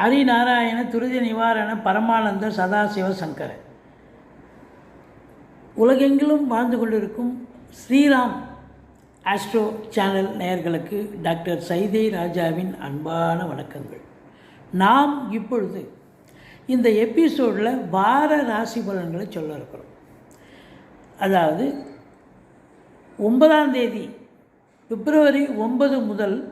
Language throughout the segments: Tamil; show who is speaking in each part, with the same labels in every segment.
Speaker 1: ஹரிநாராயண துரித நிவாரண பரமானந்த சதாசிவ சங்கர. உலகெங்கிலும் வாழ்ந்து கொண்டிருக்கும் ஸ்ரீராம் ஆஸ்ட்ரோ சேனல் நேயர்களுக்கு டாக்டர் சைதை ராஜாவின் அன்பான வணக்கங்கள். நாம் இப்பொழுது இந்த எபிசோடில் வார ராசி பலன்களை சொல்ல இருக்கிறோம். அதாவது ஒன்பதாம் தேதி பிப்ரவரி ஒன்பது முதல்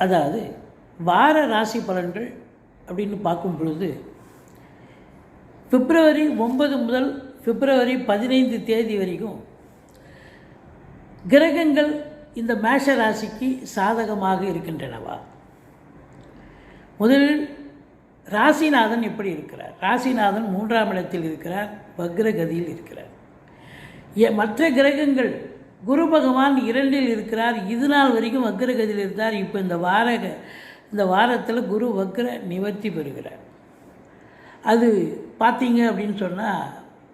Speaker 1: அதாவது வார ராசி பலன்கள் அப்படின்னு பார்க்கும் பொழுது பிப்ரவரி ஒன்பது முதல் பிப்ரவரி பதினைந்து தேதி வரைக்கும் கிரகங்கள் இந்த மேஷ ராசிக்கு சாதகமாக இருக்கின்றனவா? முதலில் ராசிநாதன் எப்படி இருக்கிறார்? ராசிநாதன் மூன்றாம் இடத்தில் இருக்கிறார் வக்ரகதியில் இருக்கிறார். ஏ- மற்ற கிரகங்கள் குரு பகவான் இரண்டில் இருக்கிறார். இது நாள் வரைக்கும் வக்ரகதியில் இருந்தார். இப்போ இந்த வார இந்த வாரத்தில் குரு வக்ர நிவர்த்தி பெறுகிறார். அது பார்த்தீங்க அப்படின்னு சொன்னால்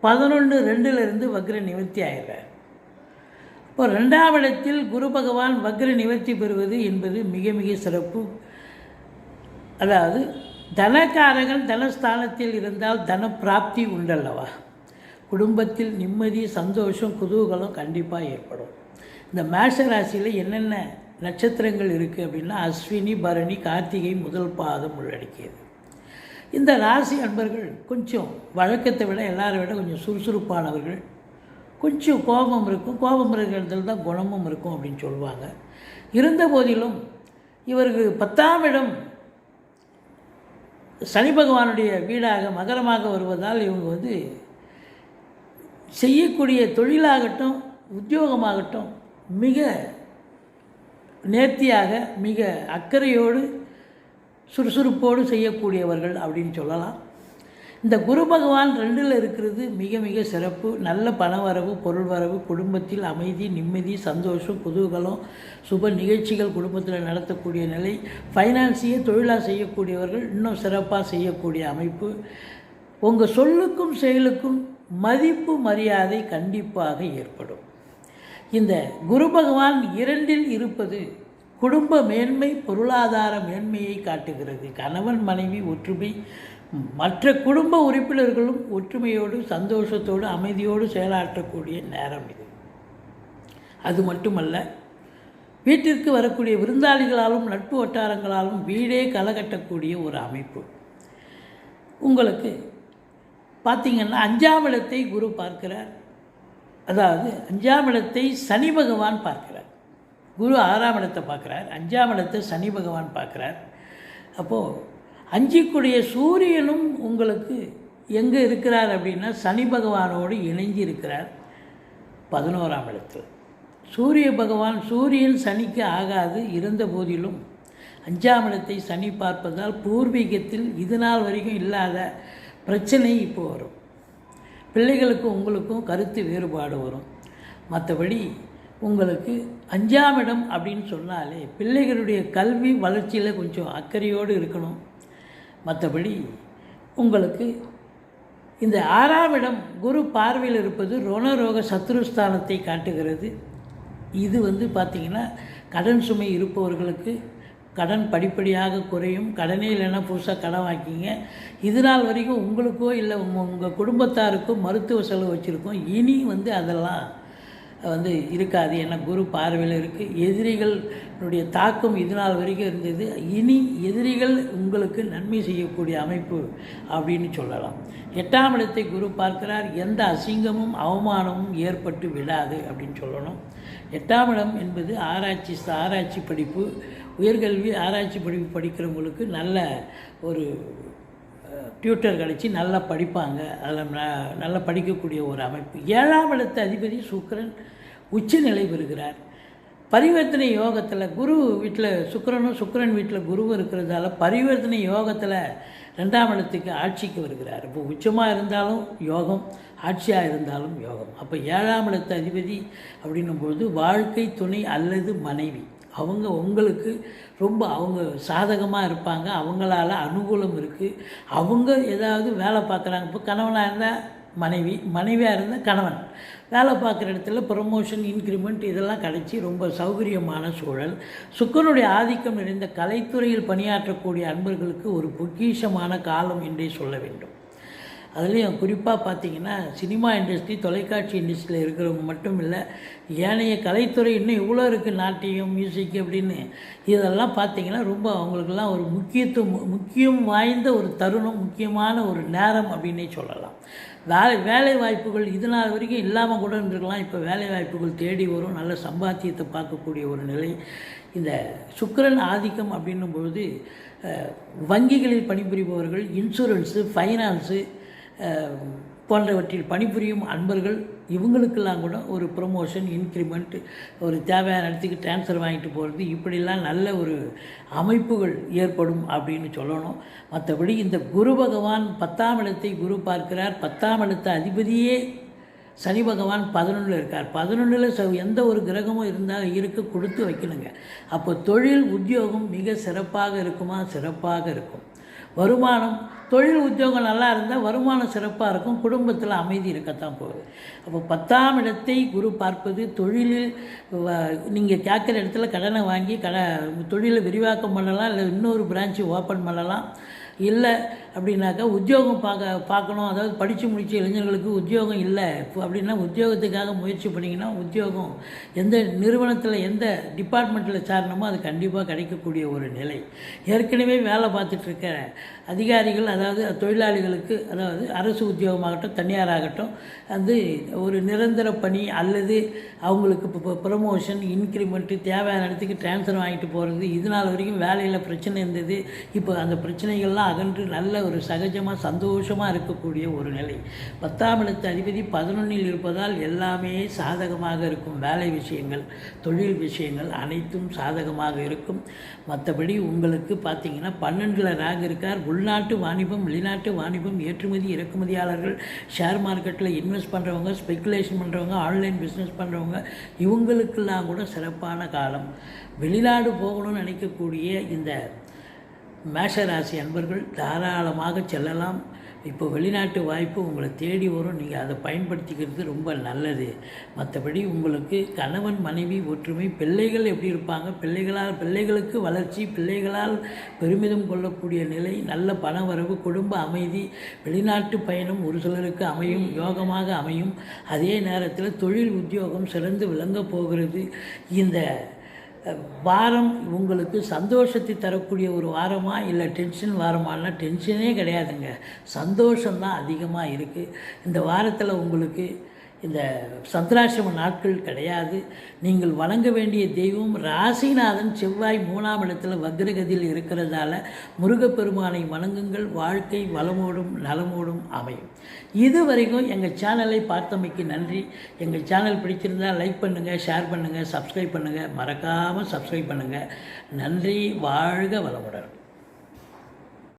Speaker 1: பதினொன்று ரெண்டுலேருந்து வக்ர நிவர்த்தி ஆகிறார் இப்போ ரெண்டாம் இடத்தில் குரு பகவான் வக்ர நிவர்த்தி பெறுவது என்பது மிக மிக சிறப்பு. அதாவது தனக்காரகன் தனஸ்தானத்தில் இருந்தால் தன பிராப்தி உண்டல்லவா? குடும்பத்தில் நிம்மதி சந்தோஷம் குதூகலம் கண்டிப்பாக ஏற்படும். இந்த மேஷ ராசியில் என்னென்ன நட்சத்திரங்கள் இருக்குது அப்படின்னா அஸ்வினி பரணி கார்த்திகை முதல் பாதம் உள்ளடக்கியது. இந்த ராசி அன்பர்கள் கொஞ்சம் வழக்கத்தை விட எல்லாரை விட கொஞ்சம் சுறுசுறுப்பானவர்கள். கொஞ்சம் கோபம் இருக்கும். கோபம் இருக்கிற தான் குணமும் இருக்கும் அப்படின்னு சொல்லுவாங்க. இருந்த போதிலும் இவருக்கு பத்தாம் இடம் சனி பகவானுடைய வீடாக மகரமாக வருவதால் இவங்க வந்து செய்யக்கூடிய தொழிலாகட்டும் உத்தியோகமாகட்டும் மிக நேர்த்தியாக மிக அக்கறையோடு சுறுசுறுப்போடு செய்யக்கூடியவர்கள் அப்படின்னு சொல்லலாம். இந்த குரு பகவான் ரெண்டில் இருக்கிறது மிக மிக சிறப்பு. நல்ல பணவரவு பொருள் வரவு குடும்பத்தில் அமைதி நிம்மதி சந்தோஷம் குதூகலம் சுப நிகழ்ச்சிகள் குடும்பத்தில் நடத்தக்கூடிய நிலை. ஃபைனான்ஸையே தொழிலாக செய்யக்கூடியவர்கள் இன்னும் சிறப்பாக செய்யக்கூடிய அமைப்பு. உங்கள் சொல்லுக்கும் செயலுக்கும் மதிப்பு மரியாதை கண்டிப்பாக ஏற்படும். இந்த குரு பகவான் இரண்டில் இருப்பது குடும்ப மேன்மை பொருளாதார மேன்மையை காட்டுகிறது. கணவன் மனைவி ஒற்றுமை மற்ற குடும்ப உறுப்பினர்களும் ஒற்றுமையோடு சந்தோஷத்தோடு அமைதியோடு செயலாற்றக்கூடிய நேரம் இது. அது மட்டுமல்ல வீட்டிற்கு வரக்கூடிய விருந்தாளிகளாலும் நட்பு வட்டாரங்களாலும் வீடே கலகட்டக்கூடிய ஒரு அமைப்பு. உங்களுக்கு பார்த்தீங்கன்னா அஞ்சாம் இடத்தை குரு பார்க்கிறார். அதாவது அஞ்சாம் இடத்தை சனி பகவான் பார்க்கிறார். குரு ஆறாம் இடத்தை பார்க்குறார். அஞ்சாம் இடத்தை சனி பகவான் பார்க்குறார். அப்போது அஞ்சிக்குடைய சூரியனும் உங்களுக்கு எங்கே இருக்கிறார் அப்படின்னா சனி பகவானோடு இணைஞ்சு இருக்கிறார். பதினோராம் இடத்தில். சூரிய பகவான் சூரியன் சனிக்கு ஆகாது. இருந்த போதிலும் அஞ்சாம் இடத்தை சனி பார்ப்பதால் பூர்வீகத்தில் இது நாள் வரைக்கும் இல்லாத பிரச்சனை இப்போ வரும். பிள்ளைகளுக்கும் உங்களுக்கும் கருத்து வேறுபாடு வரும். மற்றபடி உங்களுக்கு அஞ்சாம் இடம் அப்படின்னு சொன்னாலே பிள்ளைகளுடைய கல்வி வளர்ச்சியில் கொஞ்சம் அக்கறையோடு இருக்கணும். மற்றபடி உங்களுக்கு இந்த ஆறாம் இடம் குரு பார்வையில் இருப்பது ரோணரோக சத்ருஸ்தானத்தை காட்டுகிறது. இது வந்து பார்த்திங்கன்னா கடன் சுமை இருப்பவர்களுக்கு கடன் படிப்படியாக குறையும். கடனே இல்லைன்னா புதுசாக கடன் வாங்கிக்கிங்க. இது நாள் வரைக்கும் உங்களுக்கோ இல்லை உங்கள் உங்கள் குடும்பத்தாருக்கோ மருத்துவ செலவு வச்சுருக்கோம். இனி வந்து அதெல்லாம் வந்து இருக்காது. ஏன்னா குரு பார்வையில் இருக்குது எதிரிகளுடைய தாக்கம் இது நாள் வரைக்கும் இருந்தது. இனி எதிரிகள் உங்களுக்கு நன்மை செய்யக்கூடிய அமைப்பு அப்படின்னு சொல்லலாம். எட்டாம் இடத்தை குரு பார்க்கிறார். எந்த அசிங்கமும் அவமானமும் ஏற்பட்டு விடாது அப்படின்னு சொல்லணும். எட்டாம் இடம் என்பது ஆராய்ச்சி ஆராய்ச்சி படிப்பு. உயர்கல்வி ஆராய்ச்சி படிப்பு படிக்கிறவங்களுக்கு நல்ல ஒரு டியூட்டர் கழித்து நல்லா படிப்பாங்க. அதில் ந- நல்லா படிக்கக்கூடிய ஒரு அமைப்பு. ஏழாம் இடத்து அதிபதி சுக்கிரன் உச்ச நிலை பெறுகிறார். பரிவர்த்தனை யோகத்தில் குரு வீட்டில் சுக்கரனும் சுக்கரன் வீட்டில் குருவும் இருக்கிறதால பரிவர்த்தனை யோகத்தில் ரெண்டாம் இடத்துக்கு ஆட்சிக்கு வருகிறார். இப்போ உச்சமாக இருந்தாலும் யோகம் ஆட்சியாக இருந்தாலும் யோகம். அப்போ ஏழாம் இடத்து அதிபதி அப்படின்னும்போது வாழ்க்கை துணை அல்லது மனைவி. அவங்க உங்களுக்கு ரொம்ப அவங்க சாதகமாக இருப்பாங்க அவங்களால அனுகூலம் இருக்குது அவங்க ஏதாவது வேலை பார்க்குறாங்க. இப்போ கணவனாக இருந்தால் மனைவி மனைவியாக இருந்தால் கணவன். வேலை பார்க்குற இடத்துல ப்ரொமோஷன் இன்க்ரிமெண்ட் இதெல்லாம் கிடைச்சி ரொம்ப சௌகரியமான சூழல். சுக்கரனுடைய ஆதிக்கம் நிறைந்த கலைத்துறையில் பணியாற்றக்கூடிய அன்பர்களுக்கு ஒரு பொக்கிஷமான காலம் என்றே சொல்ல வேண்டும். அதுலேயும் குறிப்பாக பார்த்தீங்கன்னா சினிமா இண்டஸ்ட்ரி தொலைக்காட்சி இண்டஸ்ட்ரியில் இருக்கிறவங்க மட்டும் இல்லை ஏனைய கலைத்துறை இன்னும் இவ்வளோ இருக்குது நாட்டியம் மியூசிக் அப்படின்னு. இதெல்லாம் பார்த்தீங்கன்னா ரொம்ப அவங்களுக்கெல்லாம் ஒரு முக்கியத்துவம் முக்கியம் வாய்ந்த ஒரு தருணம் முக்கியமான ஒரு நேரம் அப்படின்னே சொல்லலாம். வேலை வேலை வாய்ப்புகள் இது நாள் வரைக்கும் இல்லாமல் கூட இருந்திருக்கலாம். இப்போ வேலை வாய்ப்புகள் தேடி வரும் நல்ல சம்பாத்தியத்தை பார்க்கக்கூடிய ஒரு நிலை. இந்த சுக்கரன் ஆதிக்கம் அப்படின்னும் பொழுது வங்கிகளில் பணிபுரிபவர்கள் இன்சூரன்ஸு ஃபைனான்ஸு போன்றவற்றில் பணிபுரியும் அன்பர்கள் இவங்களுக்கெல்லாம் கூட ஒரு ப்ரொமோஷன் இன்க்ரிமெண்ட் ஒரு தேவையான இடத்துக்கு ட்ரான்ஸ்ஃபர் வாங்கிட்டு போகிறது இப்படிலாம் நல்ல ஒரு அமைப்புகள் ஏற்படும் அப்படின்னு சொல்லணும். மற்றபடி இந்த குரு பகவான் பத்தாம் இடத்தை குரு பார்க்கிறார். பத்தாம் இடத்த அதிபதியே சனி பகவான் பதினொன்றில் இருக்கார். பதினொன்றில் ச எந்த ஒரு கிரகமும் இருந்தால் இருக்க கொடுத்து வைக்கணுங்க. அப்போ தொழில் உத்தியோகம் மிக சிறப்பாக இருக்குமா? சிறப்பாக இருக்கும். வருமானம் தொழில் உத்தியோகம் நல்லா இருந்தால் வருமானம் சிறப்பாக இருக்கும் குடும்பத்தில் அமைதி இருக்கத்தான் போகுது. அப்போ பத்தாம் இடத்தை குரு பார்ப்பது தொழிலில் நீங்கள் கேட்குற இடத்துல கடனை வாங்கி கட தொழிலை விரிவாக்கம் பண்ணலாம் இல்லை இன்னொரு பிரான்ச்சு ஓப்பன் பண்ணலாம். இல்லை அப்படின்னாக்கா உத்தியோகம் பார்க்க பார்க்கணும். அதாவது படித்து முடித்த இளைஞர்களுக்கு உத்தியோகம் இல்லை. இப்போ அப்படின்னா உத்தியோகத்துக்காக முயற்சி பண்ணிங்கன்னா உத்தியோகம் எந்த நிறுவனத்தில் எந்த டிபார்ட்மெண்ட்டில் சாரணுமோ அது கண்டிப்பாக கிடைக்கக்கூடிய ஒரு நிலை. ஏற்கனவே வேலை பார்த்துட்ருக்க அதிகாரிகள் அதாவது தொழிலாளிகளுக்கு அதாவது அரசு உத்தியோகமாகட்டும் தனியாராகட்டும் வந்து ஒரு நிரந்தர பணி அல்லது அவங்களுக்கு இப்போ ப்ரமோஷன் இன்க்ரிமெண்ட்டு தேவையான இடத்துக்கு ட்ரான்ஸ்ஃபர் வாங்கிட்டு போகிறது இது நாள் வரைக்கும் வேலையில் பிரச்சனை இருந்தது. இப்போ அந்த பிரச்சனைகள்லாம் அகன்று நல்ல ஒரு சகஜமாக சந்தோஷமாக இருக்கக்கூடிய ஒரு நிலை. பத்தாம் இடத்து அதிபதி பதினொன்றில் இருப்பதால் எல்லாமே சாதகமாக இருக்கும். வேலை விஷயங்கள் தொழில் விஷயங்கள் அனைத்தும் சாதகமாக இருக்கும். மற்றபடி உங்களுக்கு பார்த்தீங்கன்னா பன்னெண்டில் ராக் இருக்கார். உள்நாட்டு வாணிபம் வெளிநாட்டு வாணிபம் ஏற்றுமதி இறக்குமதியாளர்கள் ஷேர் மார்க்கெட்டில் இன்வெஸ்ட் பண்ணுறவங்க ஸ்பெக்குலேஷன் பண்ணுறவங்க ஆன்லைன் பிஸ்னஸ் பண்ணுறவங்க இவங்களுக்கெல்லாம் கூட சிறப்பான காலம். வெளிநாடு போகணும்னு நினைக்கக்கூடிய இந்த மேஷராசி அன்பர்கள் தாராளமாக செல்லலாம். இப்போ வெளிநாட்டு வாய்ப்பு உங்களை தேடி வரும். நீங்கள் அதை பயன்படுத்திக்கிறது ரொம்ப நல்லது. மற்றபடி உங்களுக்கு கணவன் மனைவி ஒற்றுமை பிள்ளைகள் எப்படி இருப்பாங்க? பிள்ளைகளால் பிள்ளைகளுக்கு வளர்ச்சி பிள்ளைகளால் பெருமிதம் கொள்ளக்கூடிய நிலை நல்ல பண வரவு குடும்ப அமைதி வெளிநாட்டு பயணம் ஒரு சிலருக்கு அமையும் யோகமாக அமையும். அதே நேரத்தில் தொழில் உத்தியோகம் சிறந்து விளங்கப் போகிறது. இந்த வாரம் உங்களுக்கு சந்தோஷத்தை தரக்கூடிய ஒரு வாரமா இல்லை டென்ஷன் வாரமானா டென்ஷனே கிடையாதுங்க. சந்தோஷம்தான் அதிகமாக இருக்குது இந்த வாரத்தில் உங்களுக்கு இந்த சந்திராசிரம நாட்கள் கிடையாது. நீங்கள் வணங்க வேண்டிய தெய்வம் ராசிநாதன் செவ்வாய் மூணாம் இடத்துல வக்ரகதியில் இருக்கிறதால முருகப்பெருமானை வணங்குங்கள். வாழ்க்கை வளமோடும் நலமோடும் அமையும். இது வரைக்கும் எங்கள் சேனலை பார்த்தமைக்கு நன்றி. எங்கள் சேனல் பிடிச்சிருந்தால் லைக் பண்ணுங்கள் ஷேர் பண்ணுங்கள் சப்ஸ்கிரைப் பண்ணுங்கள் மறக்காமல் சப்ஸ்கிரைப் பண்ணுங்கள் நன்றி வாழ்க வளமுடன்.